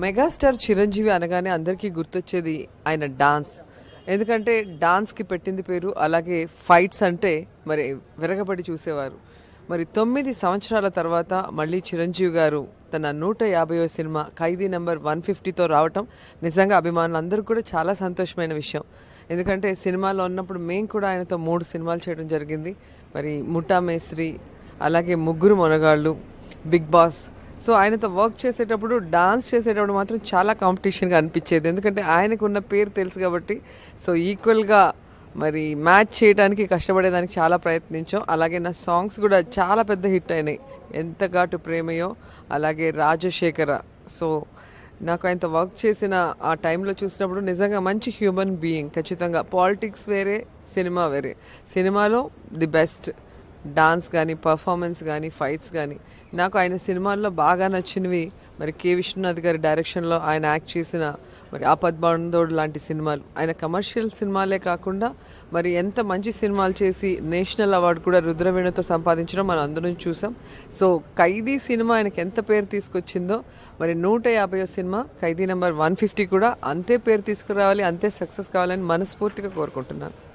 Megastar Chiranjeevi అనగానే అందరికీ గుర్తొచ్చేది ఆయన డాన్స్. ఎందుకంటే డాన్స్కి పెట్టింది పేరు అలాగే ఫైట్స్ అంటే మరి విరగబడి చూసేవారు. మరి తొమ్మిది సంవత్సరాల తర్వాత మళ్ళీ చిరంజీవి గారు తన నూట యాభైవ సినిమా ఖైదీ నెంబర్ వన్ ఫిఫ్టీతో రావటం నిజంగా అభిమానులందరూ కూడా చాలా సంతోషమైన విషయం. ఎందుకంటే సినిమాలో ఉన్నప్పుడు మేము కూడా ఆయనతో మూడు సినిమాలు చేయడం జరిగింది. మరి ముఠా మేస్త్రి అలాగే Mugguru Monagallu Big Boss so ఆయనతో వర్క్ చేసేటప్పుడు డాన్స్ చేసేటప్పుడు మాత్రం చాలా కాంపిటీషన్గా అనిపించేది. ఎందుకంటే ఆయనకు ఉన్న పేరు తెలుసు కాబట్టి సో ఈక్వల్గా మరి మ్యాచ్ చేయడానికి కష్టపడేదానికి చాలా ప్రయత్నించాం. అలాగే నా సాంగ్స్ కూడా చాలా పెద్ద హిట్ అయినాయి. ఎంత ఘాటు ప్రేమయో అలాగే రాజశేఖర. సో నాకు ఆయనతో వర్క్ చేసిన ఆ టైంలో చూసినప్పుడు నిజంగా మంచి హ్యూమన్ బీయింగ్ ఖచ్చితంగా. పాలిటిక్స్ వేరే సినిమా వేరే. సినిమాలో ది బెస్ట్ డాన్స్ కానీ పర్ఫార్మెన్స్ కానీ ఫైట్స్ కానీ నాకు ఆయన సినిమాల్లో బాగా నచ్చినవి. మరి కె. విశ్వనాథ్ గారి డైరెక్షన్లో ఆయన యాక్ట్ చేసిన మరి ఆపద్బాంధోడు లాంటి సినిమాలు. ఆయన కమర్షియల్ సినిమాలే కాకుండా మరి ఎంత మంచి సినిమాలు చేసి నేషనల్ అవార్డు కూడా రుద్రవేణుతో సంపాదించడం మనం అందరం చూసాం. సో ఖైదీ సినిమా ఆయనకి ఎంత పేరు తీసుకొచ్చిందో మరి నూట యాభై cinema Khaidi number one fifty కూడా అంతే పేరు తీసుకురావాలి అంతే సక్సెస్ కావాలని మనస్ఫూర్తిగా కోరుకుంటున్నాను.